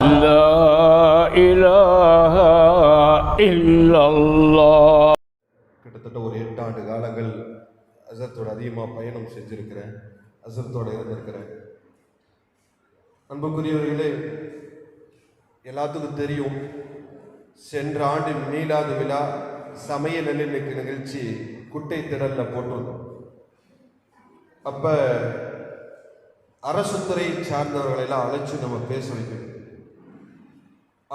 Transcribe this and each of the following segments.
لا إله إلا الله கிட்டத்தட்ட ஒரு எட்டு ஆண்டு காலங்கள் அசரத்தோட அதிகமாக பயணம் செஞ்சுருக்கிறேன் அசரத்தோட இருந்திருக்கிறேன் அன்புக்குரியவர்களே எல்லாத்துக்கும் தெரியும் சென்ற ஆண்டு மீளாத விழா சமய நல்லிணக்க நிகழ்ச்சி குட்டை திடல்ல போட்டிருந்தோம் அப்ப அரசு துறை சார்ந்தவர்களை எல்லாம் அழைச்சு நம்ம பேச வைக்கணும்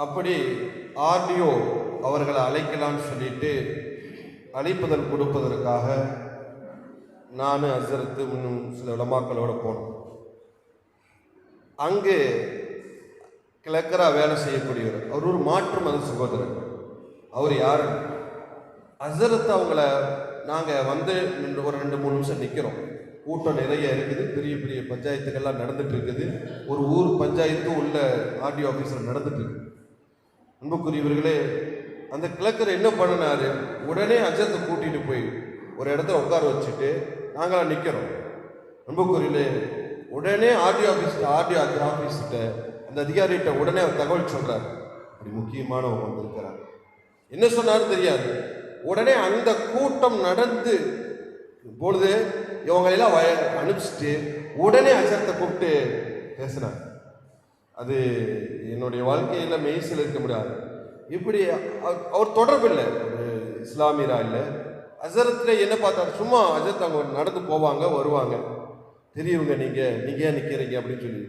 அப்படி ஆர்டிஓ அவர்களை அழைக்கலாம்னு சொல்லிட்டு அழைப்புதல் கொடுப்பதற்காக நான் அசரத்து இன்னும் சில இடமாக்களோடு போனோம். அங்கு கிழக்கராக வேலை செய்யக்கூடியவர் அவர் ஒரு மாற்று மத சகோதரர். அவர் யார்? அசரத்து அவங்கள நாங்கள் வந்து ஒரு ரெண்டு மூணு நிமிஷம் நிற்கிறோம் கூட்டம் நிறைய இருக்குது பெரிய பெரிய பஞ்சாயத்துக்கெல்லாம் நடந்துட்டு இருக்குது. ஒரு ஊர் பஞ்சாயத்து உள்ள ஆர்டிஓ ஆஃபீஸில் நடந்துட்டு இருக்கு. அன்புக்குரியவர்களே அந்த கிழக்கர் என்ன பண்ணினாரு? உடனே அஜத்தை கூட்டிட்டு போய் ஒரு இடத்துல உட்கார வச்சுட்டு நாங்களாம் நிற்கிறோம் அன்புக்குரியலே உடனே ஆர்டிஓ ஆஃபீஸ் ஆர்டிஓ ஆஃபீஸ்கிட்ட அந்த அதிகாரிகிட்ட உடனே அவர் தகவல் சொல்கிறார் அப்படி முக்கியமானவங்க வந்திருக்கிறார். என்ன சொன்னாரு தெரியாது. உடனே அந்த கூட்டம் நடந்து பொழுது இவங்களெல்லாம் வய அனுப்பிச்சிட்டு உடனே அஜத்தை கூப்பிட்டு பேசினார். அது என்னுடைய வாழ்க்கையில் மெய்சில் இருக்க முடியாது இப்படி அவர்- அவர் தொடர்பு இல்லை. ஒரு இஸ்லாமியரா இல்லை. அசரத்தில் என்ன பார்த்தாரு? சும்மா அஜத் அவங்க நடந்து போவாங்க வருவாங்க. பெரியவங்க நீங்கள் நீங்கள் ஏன் நிற்கிறீங்க அப்படின்னு சொல்லி.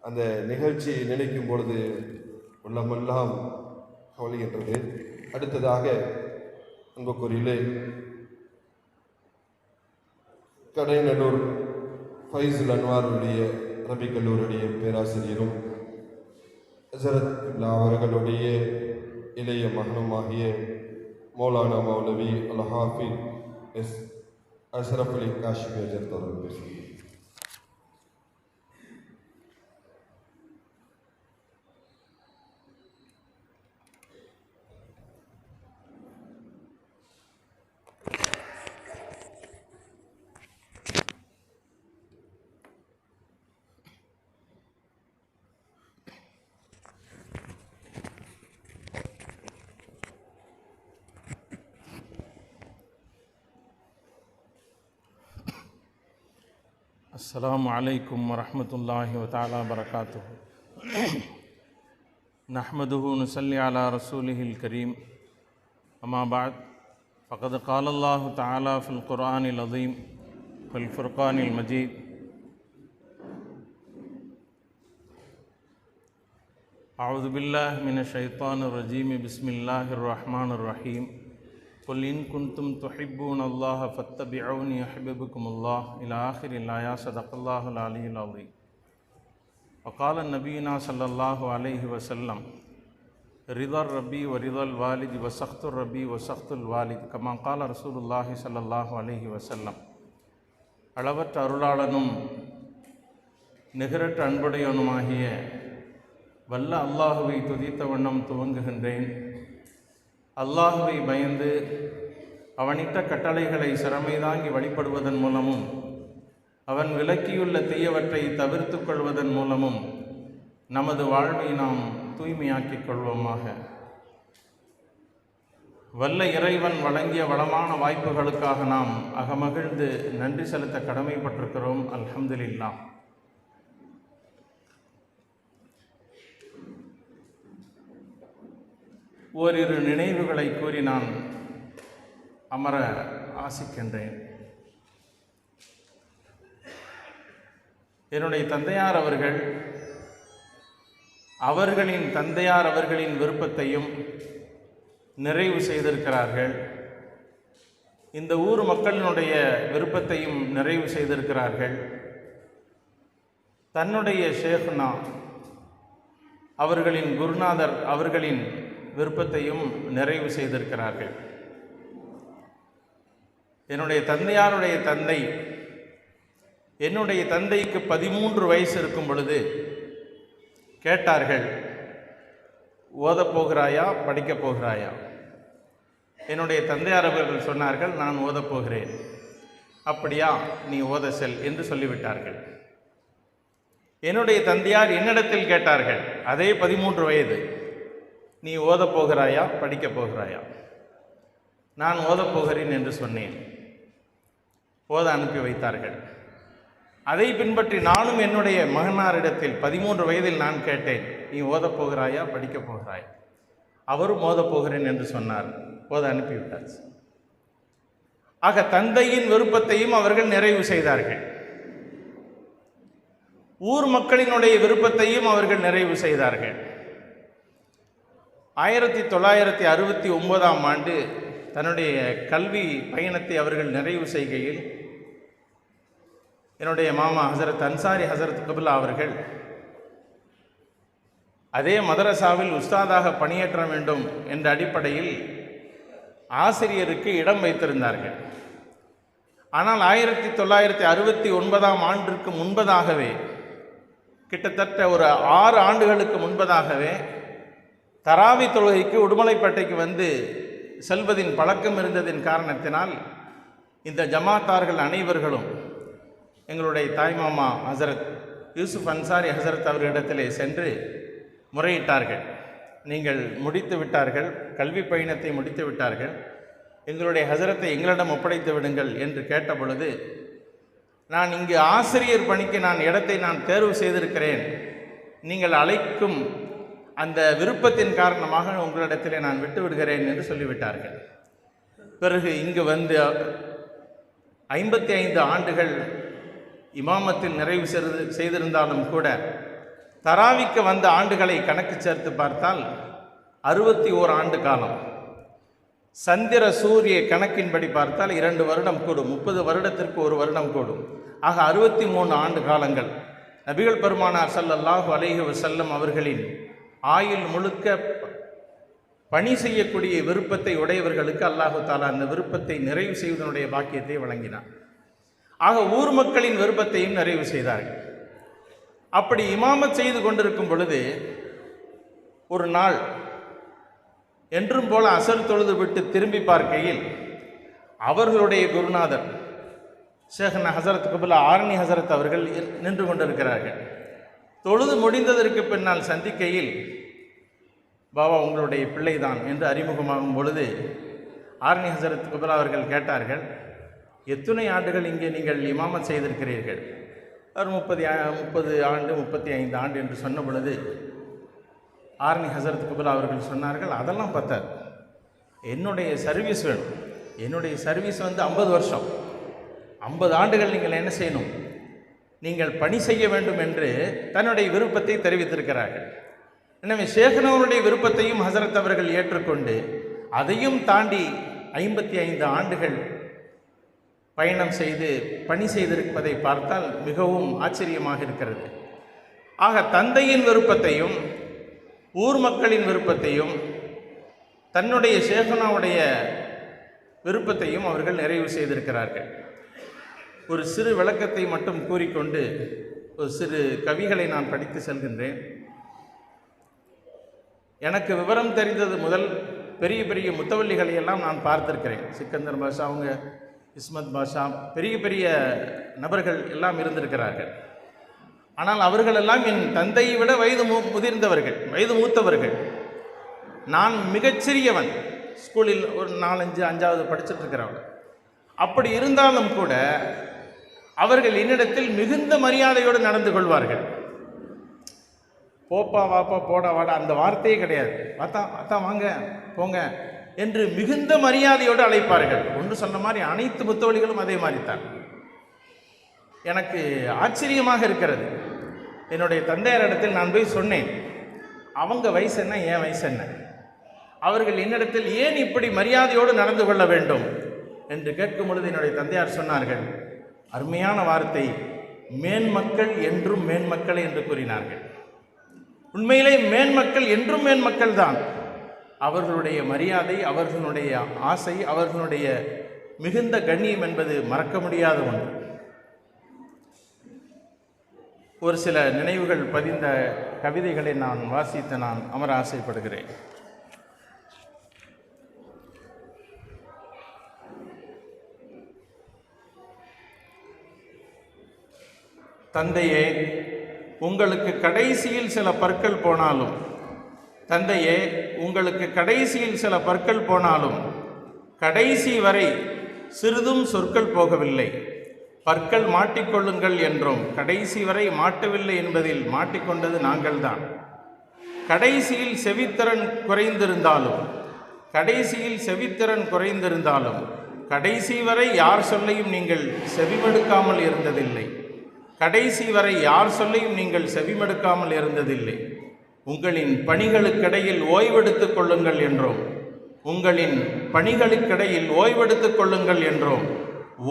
அந்த நிகழ்ச்சி நினைக்கும் பொழுது உள்ளமெல்லாம் கவலைகின்றது. அடுத்ததாக அன்புக்குரியிலே கடைநல்லூர் ஃபைசுல் அன்வாருடைய அரபி கல்லூரியுடைய பேராசிரியரும் ஹசரத் இப்னா அவர்களுடைய இளைய மகனுமாகிய மௌலானா மௌலவி அல் ஹாஃபி எஸ் அஷ்ரப் அலி காஷ்மீர் அவர்கள் பேசுகிறார் السلام عليكم ورحمة الله وتعالى وبركاته. نحمده ونصلي على رسوله الكريم. أما بعد فقد قال الله تعالى في القرآن العظيم والفرقان المجيد. أعوذ بالله من الشيطان الرجيم. بسم الله الرحمن الرحيم. قل إن كنتم تحبون الله فاتبعوني يحببكم الله إلى آخر الآية صدق الله العلي العظيم وقال نبينا صلى الله عليه وسلم رضا الربي ورضا الوالد وسخط الربي وسخط الوالد كما قال رسول الله صلى الله عليه وسلم அளவற்ற அருளாளனும் நிகரற்ற அன்புடையவனுமாகிய வல்ல அல்லாஹுவை துதித்த வண்ணம் துவங்குகின்றேன் அல்லாஹுவை பயந்து அவனிட்ட கட்டளைகளை சிறமை தாங்கி வழிபடுவதன் மூலமும் அவன் விலக்கியுள்ள தீயவற்றை தவிர்த்து கொள்வதன் மூலமும் நமது வாழ்வை நாம் தூய்மையாக்கிக் கொள்வோமாக. வல்ல இறைவன் வழங்கிய வளமான வாய்ப்புகளுக்காக நாம் அகமகிழ்ந்து நன்றி செலுத்த கடமைப்பட்டிருக்கிறோம். அல்ஹம்துலில்லாஹ். ஓரிரு நினைவுகளை கூறி நான் அமர ஆசிக்கின்றேன். என்னுடைய தந்தையார் அவர்கள் அவர்களின் தந்தையார் அவர்களின் விருப்பத்தையும் நிறைவு செய்திருக்கிறார்கள். இந்த ஊர் மக்களினுடைய விருப்பத்தையும் நிறைவு செய்திருக்கிறார்கள். தன்னுடைய ஷேக்னா அவர்களின் குருநாதர் அவர்களின் விருப்பத்தையும் நிறைவு செய்திருக்கிறார்கள். என்னுடைய தந்தையாருடைய தந்தை என்னுடைய தந்தைக்கு பதிமூன்று வயசு இருக்கும் பொழுது கேட்டார்கள் ஓதப் போகிறாயா படிக்கப் போகிறாயா? என்னுடைய தந்தையார் அவர்கள் சொன்னார்கள் நான் ஓதப் போகிறேன். அப்படியா நீ ஓத செல் என்று சொல்லிவிட்டார்கள். என்னுடைய தந்தையார் என்னிடத்தில் கேட்டார்கள் அதே பதிமூன்று வயது. நீ ஓதப் போகிறாயா படிக்கப் போகிறாயா? நான் ஓதப் போகிறேன் என்று சொன்னேன். ஓத அனுப்பி வைத்தார்கள். அதை பின்பற்றி நானும் என்னுடைய மகனாரிடத்தில் பதிமூன்று வயதில் நான் கேட்டேன் நீ ஓதப் போகிறாயா? படிக்கப் போகிறாய்? அவரும் ஓதப் போகிறேன் என்று சொன்னார். ஓத அனுப்பிவிட்டாச்சு ஆக தந்தையின் விருப்பத்தையும் அவர்கள் நிறைவு செய்தார்கள். ஊர் மக்களினுடைய விருப்பத்தையும் அவர்கள் நிறைவு செய்தார்கள். ஆயிரத்தி தொள்ளாயிரத்தி அறுபத்தி ஒன்பதாம் ஆண்டு தன்னுடைய கல்வி பயணத்தை அவர்கள் நிறைவு செய்கையில் என்னுடைய மாமா ஹசரத் அன்சாரி ஹசரத் கபிலா அவர்கள் அதே மதரசாவில் உஸ்தாதாக பணியேற்ற வேண்டும் என்ற அடிப்படையில் ஆசிரியருக்கு இடம் வைத்திருந்தார்கள். ஆனால் ஆயிரத்தி தொள்ளாயிரத்தி அறுபத்தி ஒன்பதாம் ஆண்டிற்கு முன்பதாகவே கிட்டத்தட்ட ஒரு ஆறு ஆண்டுகளுக்கு முன்பதாகவே தராவி தொழுகைக்கு உடுமலைப்பேட்டைக்கு வந்து செல்வதின் பழக்கம் இருந்ததின் காரணத்தினால் இந்த ஜமாத்தார்கள் அனைவர்களும் எங்களுடைய தாய்மாமா ஹசரத் யூசுப் அன்சாரி ஹசரத் அவர்களிடத்திலே சென்று முறையிட்டார்கள். நீங்கள் முடித்து விட்டார்கள் கல்வி பயணத்தை முடித்து விட்டார்கள். எங்களுடைய ஹசரத்தை எங்களிடம் ஒப்படைத்து விடுங்கள் என்று கேட்ட பொழுது நான் இங்கு ஆசிரியர் பணிக்கு நான் இடத்தை நான் தேர்வு செய்திருக்கிறேன். நீங்கள் அழைக்கும் அந்த விருப்பத்தின் காரணமாக உங்களிடத்தில் நான் விட்டு விடுகிறேன் என்று சொல்லிவிட்டார்கள். பிறகு இங்கு வந்து ஐம்பத்தி ஐந்து ஆண்டுகள் இமாமத்தில் நிறைவு செய்து செய்திருந்தாலும் கூட தராவிக்கு வந்த ஆண்டுகளை கணக்கு சேர்த்து பார்த்தால் அறுபத்தி ஓர் ஆண்டு காலம். சந்திர சூரிய கணக்கின்படி பார்த்தால் இரண்டு வருடம் கூடும் முப்பது வருடத்திற்கு ஒரு வருடம் கூடும். ஆக அறுபத்தி மூணு ஆண்டு காலங்கள். நபிகள் பெருமானார் சல்லல்லாஹு அலேஹி வசல்லம் அவர்களின் ஆயுள் முழுக்க பணி செய்யக்கூடிய விருப்பத்தை உடையவர்களுக்கு அல்லாஹு தாலா அந்த விருப்பத்தை நிறைவு செய்வதனுடைய பாக்கியத்தை வழங்கினார் ஆக ஊர் மக்களின் விருப்பத்தையும் நிறைவு செய்தார்கள் அப்படி இமாமத் செய்து கொண்டிருக்கும் பொழுது ஒரு நாள் என்றும் போல அசர் தொழுது விட்டு திரும்பி பார்க்கையில் அவர்களுடைய குருநாதர் ஷேഖന ஹசரத் கபுலா ஆரணி ஹசரத் அவர்கள் நின்று கொண்டிருக்கிறார்கள். தொழுது முடிந்ததற்கு பின்னால் சந்திக்கையில் பாபா உங்களுடைய பிள்ளைதான் என்று அறிமுகமாகும் பொழுது ஆர்னி ஹசரத் குபரா அவர்கள் கேட்டார்கள் எத்தனை ஆண்டுகள் இங்கே நீங்கள் இமாமத் செய்திருக்கிறீர்கள்? ஒரு முப்பது முப்பது ஆண்டு முப்பத்தி ஐந்து ஆண்டு என்று சொன்ன பொழுது ஆர்னி ஹசரத் குபலா அவர்கள் சொன்னார்கள் அதெல்லாம் பத்தாது. என்னுடைய சர்வீஸ் வேணும். என்னுடைய சர்வீஸ் வந்து ஐம்பது வருஷம். ஐம்பது ஆண்டுகள் நீங்கள் என்ன செய்யணும்? நீங்கள் பணி செய்ய வேண்டும் என்று தன்னுடைய விருப்பத்தை தெரிவித்திருக்கிறார்கள். எனவே சேகனவருடைய விருப்பத்தையும் ஹசரத் அவர்கள் ஏற்றுக்கொண்டு அதையும் தாண்டி ஐம்பத்தி ஐந்து ஆண்டுகள் பயணம் செய்து பணி செய்திருப்பதை பார்த்தால் மிகவும் ஆச்சரியமாக இருக்கிறது. ஆக தந்தையின் விருப்பத்தையும் ஊர் மக்களின் விருப்பத்தையும் தன்னுடைய சேகனாவுடைய விருப்பத்தையும் அவர்கள் நிறைவு செய்திருக்கிறார்கள். ஒரு சிறு விளக்கத்தை மட்டும் கூறிக்கொண்டு ஒரு சிறு கவிகளை நான் படித்து செல்கின்றேன். எனக்கு விவரம் தெரிந்தது முதல் பெரிய பெரிய முத்தவல்லிகளை எல்லாம் நான் பார்த்திருக்கிறேன். சிக்கந்தர் பாஷா அவங்க இஸ்மத் பாஷா பெரிய பெரிய நபர்கள் எல்லாம் இருந்திருக்கிறார்கள். ஆனால் அவர்களெல்லாம் என் தந்தையை விட வயது மு முதிர்ந்தவர்கள் வயது மூத்தவர்கள். நான் மிகச்சிறியவன். ஸ்கூலில் ஒரு நாலஞ்சு அஞ்சாவது படிச்சுட்டு இருக்கிறவன் அப்படி இருந்தாலும் கூட அவர்கள் என்னிடத்தில் மிகுந்த மரியாதையோடு நடந்து கொள்வார்கள். போப்பா வாப்பா போடா வாடா அந்த வார்த்தையே கிடையாது. வாத்தா வாத்தா வாங்க போங்க என்று மிகுந்த மரியாதையோடு அழைப்பார்கள். ஒன்று சொன்ன மாதிரி அனைத்து புத்தவழிகளும் அதே மாதிரி தான் எனக்கு ஆச்சரியமாக இருக்கிறது. என்னுடைய தந்தையாரிடத்தில் நான் போய் சொன்னேன் அவங்க வயசு என்ன என் வயசு என்ன? அவர்கள் என்னிடத்தில் ஏன் இப்படி மரியாதையோடு நடந்து கொள்ள வேண்டும்? என்று கேட்கும் பொழுது என்னுடைய தந்தையார் சொன்னார்கள் அருமையான வார்த்தை மேன்மக்கள் என்றும் மேன்மக்கள் என்று கூறினார்கள். உண்மையிலே மேன்மக்கள் என்றும் மேன்மக்கள் தான். அவர்களுடைய மரியாதை அவர்களுடைய ஆசை அவர்களுடைய மிகுந்த கண்ணியம் என்பது மறக்க முடியாத ஒன்று. ஒரு சில நினைவுகள் பதிந்த கவிதைகளை நான் வாசித்து நான் அமர ஆசைப்படுகிறேன். தந்தையே உங்களுக்கு கடைசியில் சில பற்கள் போனாலும் தந்தையே உங்களுக்கு கடைசியில் சில பற்கள் போனாலும் கடைசி வரை சிறிதும் சொற்கள் போகவில்லை. பற்கள் மாட்டிக்கொள்ளுங்கள் என்றும் கடைசி வரை மாட்டவில்லை என்பதில் மாட்டிக்கொண்டது நாங்கள்தான். கடைசியில் செவித்திறன் குறைந்திருந்தாலும் கடைசியில் செவித்திறன் குறைந்திருந்தாலும் கடைசி வரை யார் சொல்லையும் நீங்கள் செவிமடுக்காமல் இருந்ததில்லை. கடைசி வரை யார் சொல்லையும் நீங்கள் செவிமடுக்காமல் இருந்ததில்லை. உங்களின் பணிகளுக்கிடையில் ஓய்வெடுத்துக் கொள்ளுங்கள் என்றோம். உங்களின் பணிகளுக்கிடையில் ஓய்வெடுத்துக் கொள்ளுங்கள் என்றோம்.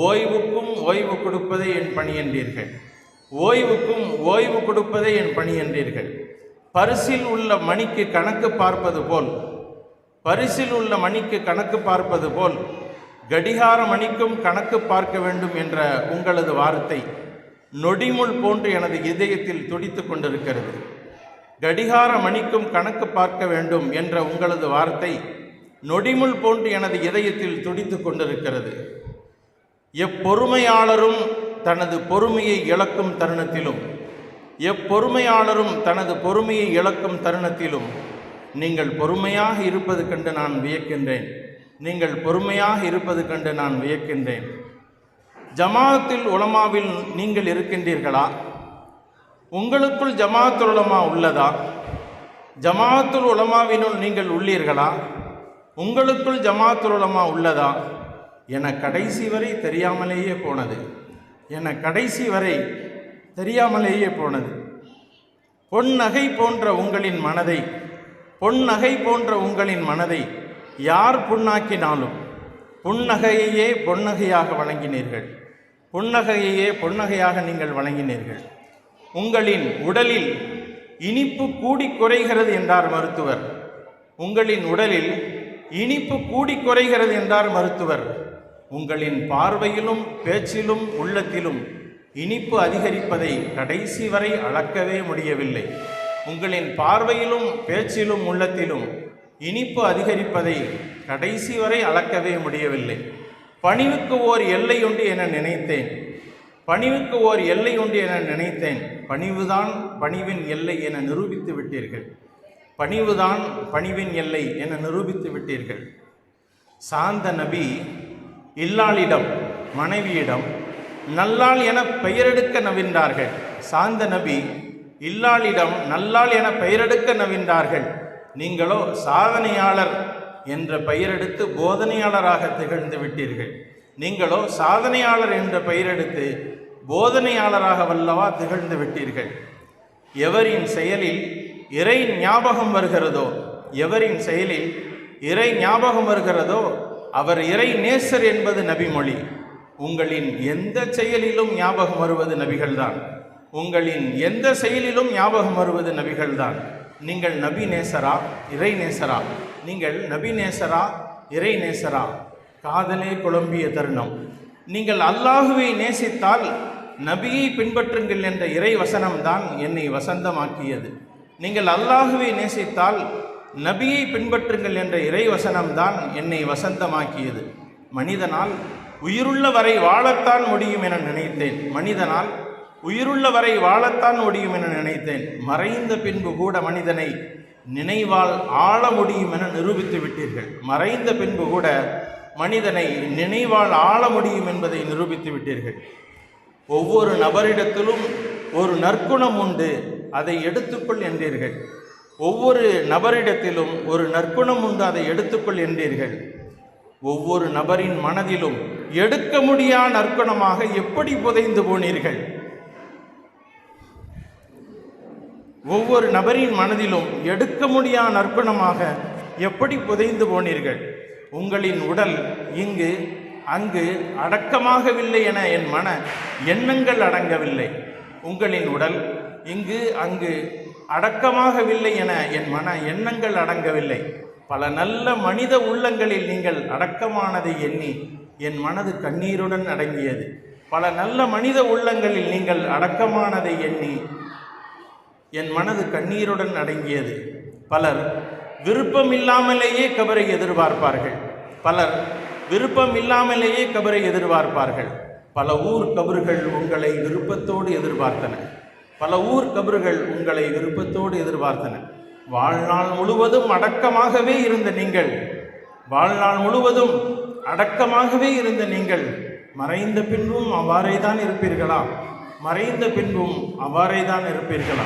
ஓய்வுக்கும் ஓய்வு கொடுப்பதே என் பணி என்றீர்கள். ஓய்வுக்கும் ஓய்வு கொடுப்பதே என் பணி என்றீர்கள். பரிசில் உள்ள மணிக்கு கணக்கு பார்ப்பது போல் பரிசில் உள்ள மணிக்கு கணக்கு பார்ப்பது போல் கடிகார மணிக்கும் கணக்கு பார்க்க வேண்டும் என்ற உங்களது வார்த்தை நொடிமுள் போன்று எனது இதயத்தில் துடித்து கொண்டிருக்கிறது. கடிகார மணிக்கும் கணக்கு பார்க்க வேண்டும் என்ற உங்களது வார்த்தை நொடிமுள் போன்று எனது இதயத்தில் துடித்து கொண்டிருக்கிறது. எப்பொறுமையாளரும் தனது பொறுமையை இழக்கும் தருணத்திலும் எப்பொறுமையாளரும் தனது பொறுமையை இழக்கும் தருணத்திலும் நீங்கள் பொறுமையாக இருப்பது கண்டு நான் வியக்கின்றேன். நீங்கள் பொறுமையாக இருப்பது கண்டு நான் வியக்கின்றேன். ஜமாத்தில் உலமாவில் நீங்கள் இருக்கின்றீர்களா? உங்களுக்குள் ஜமாத்துல் உலமா உள்ளதா? ஜமாத்துல் உலமாவினுள் நீங்கள் உள்ளீர்களா? உங்களுக்குள் ஜமாத்துல் உலமா உள்ளதா? என கடைசி வரை தெரியாமலேயே போனது. என கடைசி வரை தெரியாமலேயே போனது. பொன்னகை போன்ற உங்களின் மனதை பொன்னகை போன்ற உங்களின் மனதை யார் புண்ணாக்கினாலும் புன்னகையையே பொன்னகையாக வழங்கினீர்கள். புன்னகையையே பொன்னகையாக நீங்கள் வழங்கினீர்கள் உங்களின் உடலில் இனிப்பு கூடி குறைகிறது என்றார் மருத்துவர். உங்களின் உடலில் இனிப்பு கூடி குறைகிறது என்றார் மருத்துவர். உங்களின் பார்வையிலும் பேச்சிலும் உள்ளத்திலும் இனிப்பு அதிகரிப்பதை கடைசி வரை அளக்கவே முடியவில்லை. உங்களின் பார்வையிலும் பேச்சிலும் உள்ளத்திலும் இனிப்பு அதிகரிப்பதை கடைசி வரை அளக்கவே முடியவில்லை. பணிவுக்கு ஓர் எல்லை உண்டு என நினைத்தேன். பணிவுக்கு ஓர் எல்லை உண்டு என நினைத்தேன். பணிவுதான் பணிவின் எல்லை என நிரூபித்து விட்டீர்கள். பணிவுதான் பணிவின் எல்லை என நிரூபித்து விட்டீர்கள். சாந்த நபி இல்லாளிடம் மனைவியிடம் நல்லாள் என பெயரெடுக்க நவின்றார்கள். சாந்த நபி இல்லாளிடம் நல்லாள் என பெயரெடுக்க நவின்றார்கள். நீங்களோ சாதனையாளர் என்ற பெயரெடுத்து போதனையாளராக திகழ்ந்து விட்டீர்கள். நீங்களோ சாதனையாளர் என்ற பெயரெடுத்து போதனையாளராக வல்லவா திகழ்ந்து விட்டீர்கள். எவரின் செயலில் இறை ஞாபகம் வருகிறதோ எவரின் செயலில் இறை ஞாபகம் வருகிறதோ அவர் இறை நேசர் என்பது நபிமொழி. உங்களின் எந்த செயலிலும் ஞாபகம் வருவது நபிகள்தான். உங்களின் எந்த செயலிலும் ஞாபகம் வருவது நபிகள்தான். நீங்கள் நபி நேசரா இறை நேசரா? நீங்கள் நபி நேசரா இறை நேசரா காதலே குழம்பிய தருணம். நீங்கள் அல்லாஹுவை நேசித்தால் நபியை பின்பற்றுங்கள் என்ற இறை வசனம்தான் என்னை வசந்தமாக்கியது. நீங்கள் அல்லாஹுவை நேசித்தால் நபியை பின்பற்றுங்கள் என்ற இறை வசனம்தான் என்னை வசந்தமாக்கியது. மனிதனால் உயிருள்ள வரை வாழத்தான் முடியும் என நினைத்தேன். மனிதனால் உயிருள்ள வரை வாழத்தான் முடியும் என நினைத்தேன். மறைந்த பின்பு கூட மனிதனை நினைவால் ஆள முடியும் என நிரூபித்து விட்டீர்கள். மறைந்த பின்பு கூட மனிதனை நினைவால் ஆள முடியும் என்பதை நிரூபித்து விட்டீர்கள். ஒவ்வொரு நபரிடத்திலும் ஒரு நற்குணம் உண்டு. அதை எடுத்துக்கொள் என்றீர்கள். ஒவ்வொரு நபரிடத்திலும் ஒரு நற்குணம் உண்டு. அதை எடுத்துக்கொள் என்றீர்கள். ஒவ்வொரு நபரின் மனதிலும் எடுக்க முடியா நற்குணமாக எப்படி புதைந்து போனீர்கள்? ஒவ்வொரு நபரின் மனதிலும் எடுக்க முடியா நற்குணமாக எப்படி புதைந்து போனீர்கள்? உங்களின் உடல் இங்கு அங்கு அடக்கமாகவில்லை என என் மன எண்ணங்கள் அடங்கவில்லை. உங்களின் உடல் இங்கு அங்கு அடக்கமாகவில்லை என என் மன எண்ணங்கள் அடங்கவில்லை. பல நல்ல மனித உள்ளங்களில் நீங்கள் அடக்கமானதை எண்ணி என் மனது கண்ணீருடன் அடங்கியது. பல நல்ல மனித உள்ளங்களில் நீங்கள் அடக்கமானதை எண்ணி என் மனது கண்ணீருடன் அடங்கியது. பலர் விருப்பம் இல்லாமலேயே கபரை எதிர்பார்ப்பார்கள். பலர் விருப்பம் இல்லாமலேயே கபரை எதிர்பார்ப்பார்கள். பல ஊர் கபறுகள் உங்களை விருப்பத்தோடு எதிர்பார்த்தன. பல ஊர் கபறுகள் உங்களை விருப்பத்தோடு எதிர்பார்த்தன. வாழ்நாள் முழுவதும் அடக்கமாகவே இருந்த நீங்கள் வாழ்நாள் முழுவதும் அடக்கமாகவே இருந்த நீங்கள் மறைந்த பின்பும் அவ்வாறே தான் இருப்பீர்களா? மறைந்த பின்பும் அவ்வாறே தான் இருப்பீர்களா?